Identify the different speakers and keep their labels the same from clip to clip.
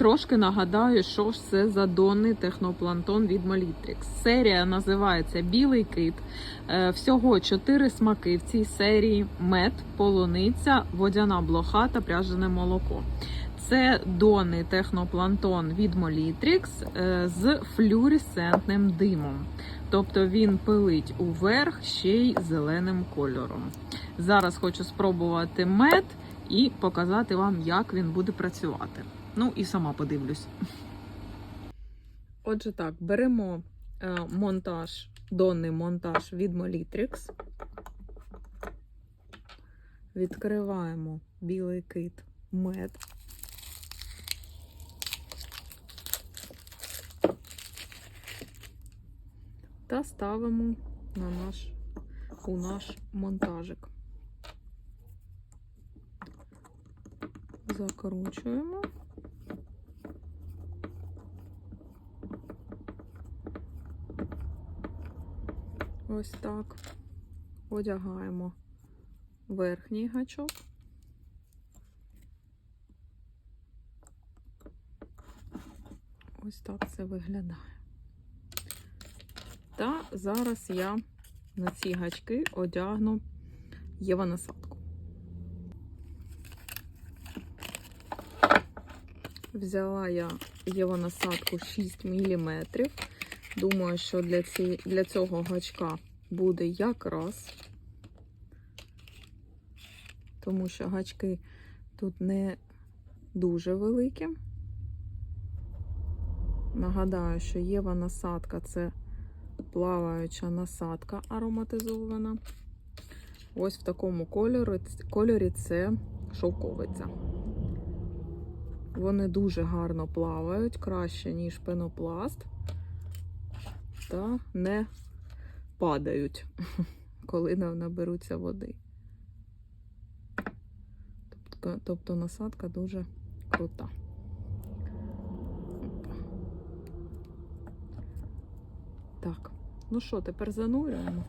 Speaker 1: трошки нагадаю, що ж це за донний техноплантон від Molitrix. Серія називається Білий кит. Е, Всього чотири смаки в цій серії: мед, полуниця, водяна блоха та пряжене молоко. Це донний техноплантон від Molitrix е, з флюоресцентним димом. Тобто він пилить уверх ще й зеленим кольором. Зараз хочу спробувати мед і показати вам, як він буде працювати. Ну і сама подивлюсь. Отже, так, беремо е, монтаж, донний монтаж від Molitrix. Відкриваємо білий кит мед. Та ставимо на наш, у наш монтажик. Закручуємо. Ось так. Одягаємо верхній гачок. Ось так це виглядає. Та зараз я на ці гачки одягну євонасадку. Взяла я євонасадку 6 мм. Думаю, що для, ці, для цього гачка буде якраз, тому що гачки тут не дуже великі. Нагадаю, що єва насадка це плаваюча насадка ароматизована. Ось в такому кольорі, кольорі це шовковиця. Вони дуже гарно плавають, краще, ніж пенопласт, та не падають, коли наберуться води. Тобто, тобто насадка дуже крута. Так, ну що, тепер занурюємо.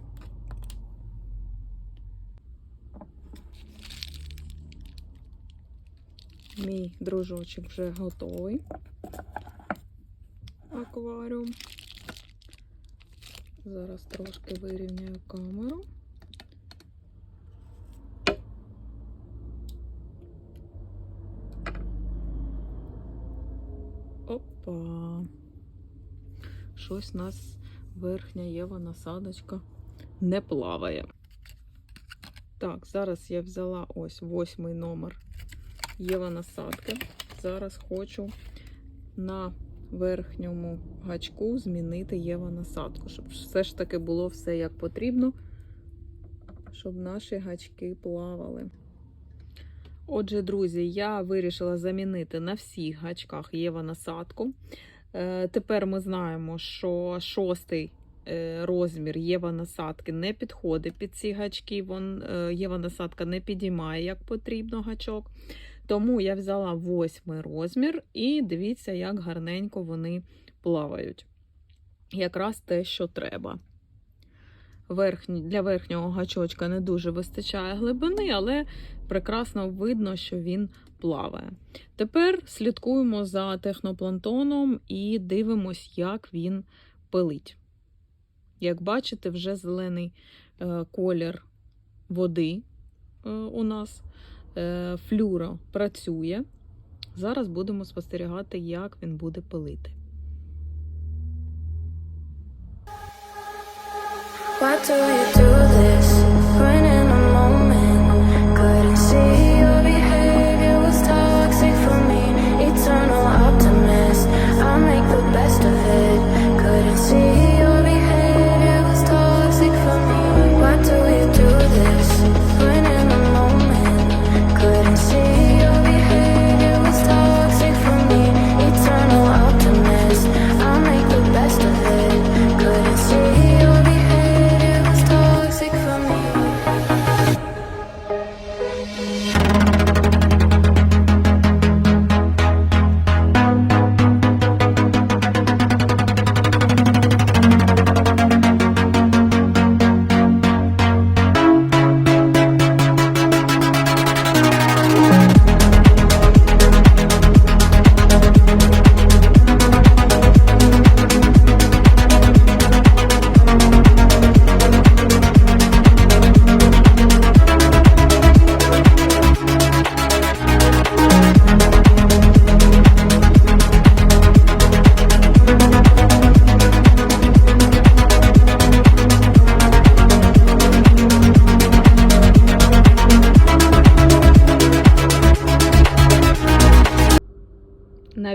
Speaker 1: Мій дружочок вже готовий. Акваріум. Зараз трошки вирівняю камеру. Опа. Щось у нас верхня єва насадочка не плаває. Так, зараз я взяла ось восьмий номер Єва насадки. Зараз хочу на верхньому гачку змінити Єва насадку, щоб все ж таки було все як потрібно, щоб наші гачки плавали. Отже, друзі, я вирішила замінити на всіх гачках Єва насадку. Е, Тепер ми знаємо, що шостий е, розмір Єва насадки не підходить під ці гачки. Е, Єва насадка не підіймає як потрібно гачок. Тому я взяла восьмий розмір, і дивіться, як гарненько вони плавають. Якраз те, що треба. Верхні, для верхнього гачочка не дуже вистачає глибини, але прекрасно видно, що він плаває. Тепер слідкуємо за техноплантоном і дивимось, як він пилить. Як бачите, вже зелений е, колір води е, у нас. Е, флюро працює. Зараз будемо спостерігати, як він буде пилити.
Speaker 2: What do you do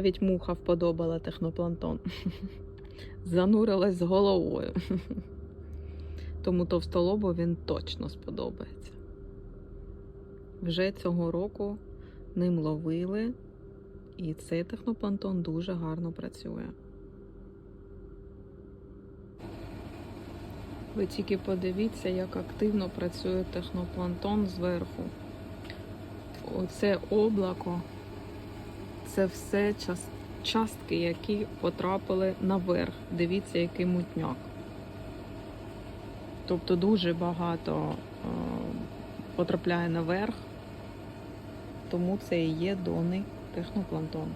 Speaker 1: Навіть муха вподобала техноплантон. Занурилась з головою. Тому товстолобу він точно сподобається. Вже цього року ним ловили, і цей техноплантон дуже гарно працює. Ви тільки подивіться, як активно працює техноплантон зверху. Оце облако це все частки, які потрапили наверх. Дивіться, який мутняк. Тобто дуже багато е, потрапляє наверх, тому це і є донний техноплантон.